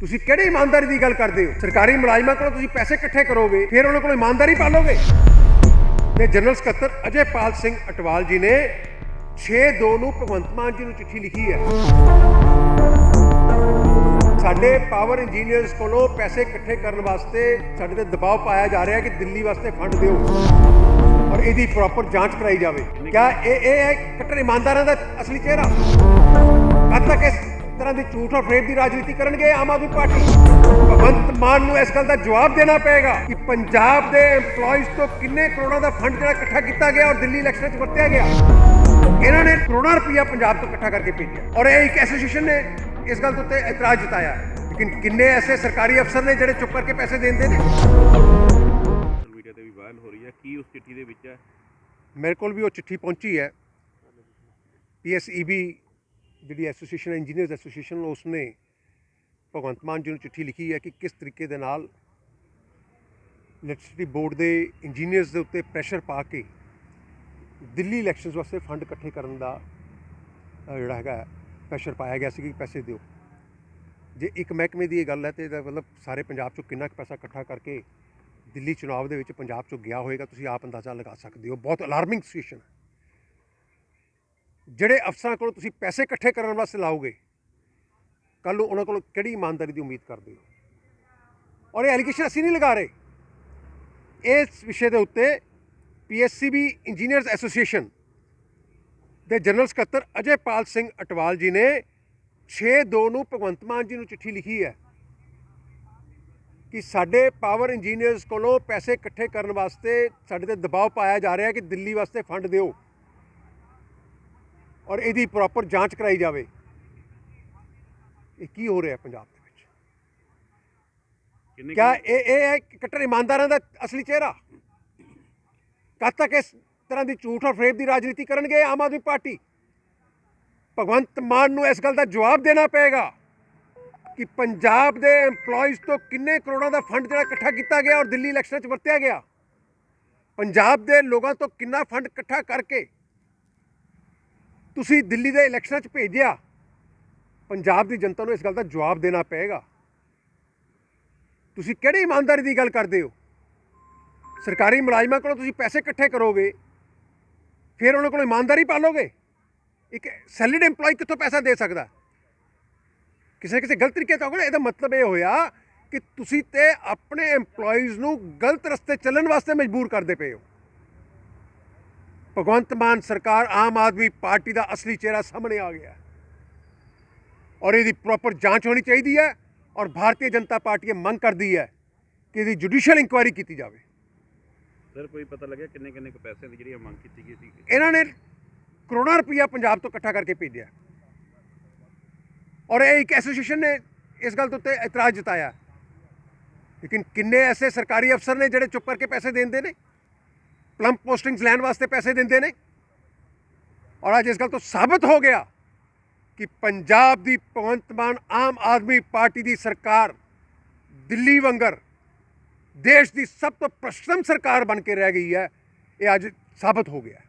ਤੁਸੀਂ ਕਿਹੜੇ ਇਮਾਨਦਾਰੀ ਦੀ ਗੱਲ ਕਰਦੇ ਹੋ? ਸਰਕਾਰੀ ਮੁਲਾਜ਼ਮਾਂ ਕੋਲੋਂ ਤੁਸੀਂ ਪੈਸੇ ਇਕੱਠੇ ਕਰੋਗੇ, ਫਿਰ ਉਹਨਾਂ ਕੋਲੋਂ ਇਮਾਨਦਾਰੀ ਪਾਲੋਗੇ? ਤੇ ਜਨਰਲ ਸਕੱਤਰ ਅਜੇ ਪਾਲ ਸਿੰਘ ਅਟਵਾਲ ਜੀ ਨੇ 6-2 ਨੂੰ ਭਗਵੰਤ ਮਾਨ ਜੀ ਨੂੰ ਚਿੱਠੀ ਲਿਖੀ ਹੈ। ਸਾਡੇ ਪਾਵਰ ਇੰਜੀਨੀਅਰਸ ਕੋਲੋਂ ਪੈਸੇ ਇਕੱਠੇ ਕਰਨ ਵਾਸਤੇ ਸਾਡੇ ਤੇ ਦਬਾਅ ਪਾਇਆ ਜਾ ਰਿਹਾ ਕਿ ਦਿੱਲੀ ਵਾਸਤੇ ਫੰਡ ਦਿਓ ਔਰ ਇਹਦੀ ਪ੍ਰੋਪਰ ਜਾਂਚ ਕਰਾਈ ਜਾਵੇ। ਕਿਆ ਇਹ ਇਹ ਹੈ ਕੱਟੜ ਇਮਾਨਦਾਰਾਂ ਦਾ ਅਸਲੀ ਚਿਹਰਾ? ਕਦ ਤੱਕ ਇਸ ਤਰ੍ਹਾਂ ਦੀ ਝੂਠ ਔਰ ਫਰੇਬ ਦੀ ਰਾਜਨੀਤੀ ਕਰਨਗੇ ਆਮ ਆਦਮੀ ਪਾਰਟੀ। ਭਗਵੰਤ ਮਾਨ ਨੂੰ ਇਸ ਗੱਲ ਦਾ ਜਵਾਬ ਦੇਣਾ ਪਏਗਾ ਕਿ ਪੰਜਾਬ ਦੇ EMPLOYEES ਤੋਂ ਕਿੰਨੇ ਕਰੋੜਾਂ ਦਾ ਫੰਡ ਜਿਹੜਾ ਇਕੱਠਾ ਕੀਤਾ ਗਿਆ ਔਰ ਦਿੱਲੀ ਇਲੈਕਸ਼ਨ 'ਚ ਵਰਤਿਆ ਗਿਆ। ਇਹਨਾਂ ਨੇ ਕਰੋੜਾਂ ਰੁਪਈਆ ਪੰਜਾਬ ਤੋਂ ਇਕੱਠਾ ਕਰਕੇ ਭੇਜਿਆ। ਔਰ ਇਹ ਇੱਕ ਐਸੋਸੀਏਸ਼ਨ ਨੇ ਇਸ ਗੱਲ ਉੱਤੇ ਇਤਰਾਜ਼ ਜਤਾਇਆ। ਲੇਕਿਨ ਕਿੰਨੇ ਐਸੇ ਸਰਕਾਰੀ ਅਫਸਰ ਨੇ ਜਿਹੜੇ ਚੁੱਪ ਕਰਕੇ ਪੈਸੇ ਦਿੰਦੇ ਨੇ? ਮੀਡੀਆ ਤੇ ਵੀ ਵਾਇਰਲ ਹੋ ਰਹੀ ਹੈ। ਕੀ ਉਸ ਚਿੱਠੀ ਦੇ ਵਿੱਚ ਹੈ? ਮੇਰੇ ਕੋਲ ਵੀ ਉਹ ਚਿੱਠੀ ਪਹੁੰਚੀ ਹੈ। ਪੀਐਸਈਬੀ ਜਿਹੜੀ ਐਸੋਸੀਏਸ਼ਨ ਇੰਜੀਨੀਅਰਸ ਐਸੋਸੀਏਸ਼ਨ ਉਸ ਨੇ ਭਗਵੰਤ ਮਾਨ ਜੀ ਨੂੰ ਚਿੱਠੀ ਲਿਖੀ ਹੈ ਕਿ ਕਿਸ ਤਰੀਕੇ ਦੇ ਨਾਲ ਇਲੈਕਟ੍ਰਿਸਿਟੀ ਬੋਰਡ ਦੇ ਇੰਜੀਨੀਅਰਸ ਦੇ ਉੱਤੇ ਪ੍ਰੈਸ਼ਰ ਪਾ ਕੇ ਦਿੱਲੀ ਇਲੈਕਸ਼ਨਸ ਵਾਸਤੇ ਫੰਡ ਇਕੱਠੇ ਕਰਨ ਦਾ ਜਿਹੜਾ ਹੈਗਾ ਪ੍ਰੈਸ਼ਰ ਪਾਇਆ ਗਿਆ ਸੀ ਕਿ ਪੈਸੇ ਦਿਓ। ਜੇ ਇੱਕ ਮਹਿਕਮੇ ਦੀ ਇਹ ਗੱਲ ਹੈ ਤੇ ਇਹਦਾ ਮਤਲਬ ਸਾਰੇ ਪੰਜਾਬ ਚੋਂ ਕਿੰਨਾ ਕੁ ਪੈਸਾ ਇਕੱਠਾ ਕਰਕੇ ਦਿੱਲੀ ਚੁਣਾਵ ਦੇ ਵਿੱਚ ਪੰਜਾਬ ਚੋਂ ਗਿਆ ਹੋਏਗਾ, ਤੁਸੀਂ ਆਪ ਅੰਦਾਜ਼ਾ ਲਗਾ ਸਕਦੇ ਹੋ। ਬਹੁਤ ਅਲਾਰਮਿੰਗ ਸਿਚੁਏਸ਼ਨ ਹੈ। ਜਿਹੜੇ ਅਫਸਰਾਂ ਕੋਲ ਤੁਸੀਂ ਪੈਸੇ ਇਕੱਠੇ ਕਰਨ ਵਾਸਤੇ ਲਾਓਗੇ ਕੱਲ ਨੂੰ ਉਹਨਾਂ ਕੋਲੋਂ ਕਿਹੜੀ ਇਮਾਨਦਾਰੀ ਦੀ ਉਮੀਦ ਕਰਦੇ ਹੋ? ਔਰ ਇਹ ਐਲੀਗੇਸ਼ਨ ਅਸੀਂ ਨਹੀਂ ਲਗਾ ਰਹੇ। ਇਸ ਵਿਸ਼ੇ ਦੇ ਉੱਤੇ ਪੀਐਸਸੀਬੀ ਇੰਜੀਨੀਅਰਸ ਐਸੋਸੀਏਸ਼ਨ ਦੇ ਜਨਰਲ ਸਕੱਤਰ ਅਜੇਪਾਲ ਸਿੰਘ ਅਟਵਾਲ ਜੀ ਨੇ 6-2 ਨੂੰ ਭਗਵੰਤ ਮਾਨ ਜੀ ਨੂੰ ਚਿੱਠੀ ਲਿਖੀ ਹੈ ਕਿ ਸਾਡੇ ਪਾਵਰ ਇੰਜੀਨੀਅਰਸ ਕੋਲੋਂ ਪੈਸੇ ਇਕੱਠੇ ਕਰਨ ਵਾਸਤੇ ਸਾਡੇ ਤੇ ਦਬਾਅ ਪਾਇਆ ਜਾ ਰਿਹਾ ਕਿ ਦਿੱਲੀ ਵਾਸਤੇ ਫੰਡ ਦਿਓ। ਔਰ ਇਹਦੀ ਪ੍ਰੋਪਰ ਜਾਂਚ ਕਰਾਈ ਜਾਵੇ। ਇਹ ਕੀ ਹੋ ਰਿਹਾ ਪੰਜਾਬ ਦੇ ਵਿੱਚ? ਕਿੰਨੇ ਕਿਆ ਇਹ ਇਹ ਹੈ ਕੱਟੜ ਇਮਾਨਦਾਰਾਂ ਦਾ ਅਸਲੀ ਚਿਹਰਾ? ਕਦ ਤੱਕ ਇਸ ਤਰ੍ਹਾਂ ਦੀ ਝੂਠ ਔਰ ਫਰੇਬ ਦੀ ਰਾਜਨੀਤੀ ਕਰਨਗੇ ਆਮ ਆਦਮੀ ਪਾਰਟੀ? ਭਗਵੰਤ ਮਾਨ ਨੂੰ ਇਸ ਗੱਲ ਦਾ ਜਵਾਬ ਦੇਣਾ ਪਏਗਾ ਕਿ ਪੰਜਾਬ ਦੇ EMPLOYEES ਤੋਂ ਕਿੰਨੇ ਕਰੋੜਾਂ ਦਾ ਫੰਡ ਜਿਹੜਾ ਇਕੱਠਾ ਕੀਤਾ ਗਿਆ ਔਰ ਦਿੱਲੀ ਇਲੈਕਸ਼ਨ 'ਚ ਵਰਤਿਆ ਗਿਆ? ਪੰਜਾਬ ਦੇ ਲੋਕਾਂ ਤੋਂ ਕਿੰਨਾ ਫੰਡ ਇਕੱਠਾ ਕਰਕੇ ਤੁਸੀਂ ਦਿੱਲੀ ਦੇ ਇਲੈਕਸ਼ਨਾਂ 'ਚ ਭੇਜਿਆ, ਪੰਜਾਬ ਦੀ ਜਨਤਾ ਨੂੰ ਇਸ ਗੱਲ ਦਾ ਜਵਾਬ ਦੇਣਾ ਪਏਗਾ। ਤੁਸੀਂ ਕਿਹੜੀ ਇਮਾਨਦਾਰੀ ਦੀ ਗੱਲ ਕਰਦੇ ਹੋ? ਸਰਕਾਰੀ ਮੁਲਾਜ਼ਮਾਂ ਕੋਲੋਂ ਤੁਸੀਂ ਪੈਸੇ ਇਕੱਠੇ ਕਰੋਗੇ, ਫਿਰ ਉਹਨਾਂ ਕੋਲੋਂ ਇਮਾਨਦਾਰੀ ਪਾਲੋਗੇ? ਇੱਕ ਸੈਲਰੀਡ EMPLOYE ਕਿੱਥੋਂ ਪੈਸਾ ਦੇ ਸਕਦਾ? ਕਿਸੇ ਕਿਸੇ ਗਲਤ ਤਰੀਕੇ ਤੋਂ ਹੋਗਾ ਇਹਦਾ ਮਤਲਬ ਇਹ ਹੋਇਆ ਕਿ ਤੁਸੀਂ ਤੇ ਆਪਣੇ EMPLOYEES ਨੂੰ ਗਲਤ ਰਸਤੇ ਚੱਲਣ ਵਾਸਤੇ ਮਜਬੂਰ ਕਰਦੇ ਪਏ ਹੋ। ਭਗਵੰਤ ਮਾਨ ਸਰਕਾਰ ਆਮ ਆਦਮੀ ਪਾਰਟੀ ਦਾ ਅਸਲੀ ਚਿਹਰਾ ਸਾਹਮਣੇ ਆ ਗਿਆ। ਔਰ ਇਹਦੀ ਪ੍ਰੋਪਰ ਜਾਂਚ ਹੋਣੀ ਚਾਹੀਦੀ ਹੈ ਔਰ ਭਾਰਤੀ ਜਨਤਾ ਪਾਰਟੀ ਇਹ ਮੰਗ ਕਰਦੀ ਹੈ ਕਿ ਇਹਦੀ ਜੁਡੀਸ਼ੀਅਲ ਇਨਕੁਆਇਰੀ ਕੀਤੀ ਜਾਵੇ। ਸਰ ਕੋਈ ਪਤਾ ਲੱਗਿਆ ਕਿੰਨੇ ਕਿੰਨੇ ਕੁ ਪੈਸੇ ਦੀ ਜਿਹੜੀ ਮੰਗ ਕੀਤੀ ਗਈ ਸੀ? ਇਹਨਾਂ ਨੇ ਕਰੋੜਾਂ ਰੁਪਈਆ ਪੰਜਾਬ ਤੋਂ ਇਕੱਠਾ ਕਰਕੇ ਭੇਜਿਆ ਔਰ ਇਹ ਇੱਕ ਐਸੋਸੀਏਸ਼ਨ ਨੇ ਇਸ ਗੱਲ ਉੱਤੇ ਇਤਰਾਜ਼ ਜਤਾਇਆ। ਲੇਕਿਨ ਕਿੰਨੇ ਐਸੇ ਸਰਕਾਰੀ ਅਫਸਰ ਨੇ ਜਿਹੜੇ ਚੁੱਪ ਕਰਕੇ ਪੈਸੇ ਦਿੰਦੇ ਨੇ? ਪਲੰਪ ਪੋਸਟਿੰਗਸ ਲੈਣ ਵਾਸਤੇ ਪੈਸੇ ਦਿੰਦੇ ਨੇ। ਔਰ ਅੱਜ ਇਸ ਗੱਲ ਤੋਂ ਸਾਬਤ ਹੋ ਗਿਆ ਕਿ ਪੰਜਾਬ ਦੀ ਭਗਵੰਤ ਮਾਨ ਆਮ ਆਦਮੀ ਪਾਰਟੀ ਦੀ ਸਰਕਾਰ ਦਿੱਲੀ ਵੰਗਰ ਦੇਸ਼ ਦੀ ਸਭ ਤੋਂ ਪ੍ਰਸ਼ਮ ਸਰਕਾਰ ਬਣ ਕੇ ਰਹਿ ਗਈ ਹੈ, ਇਹ ਅੱਜ ਸਾਬਤ ਹੋ ਗਿਆ।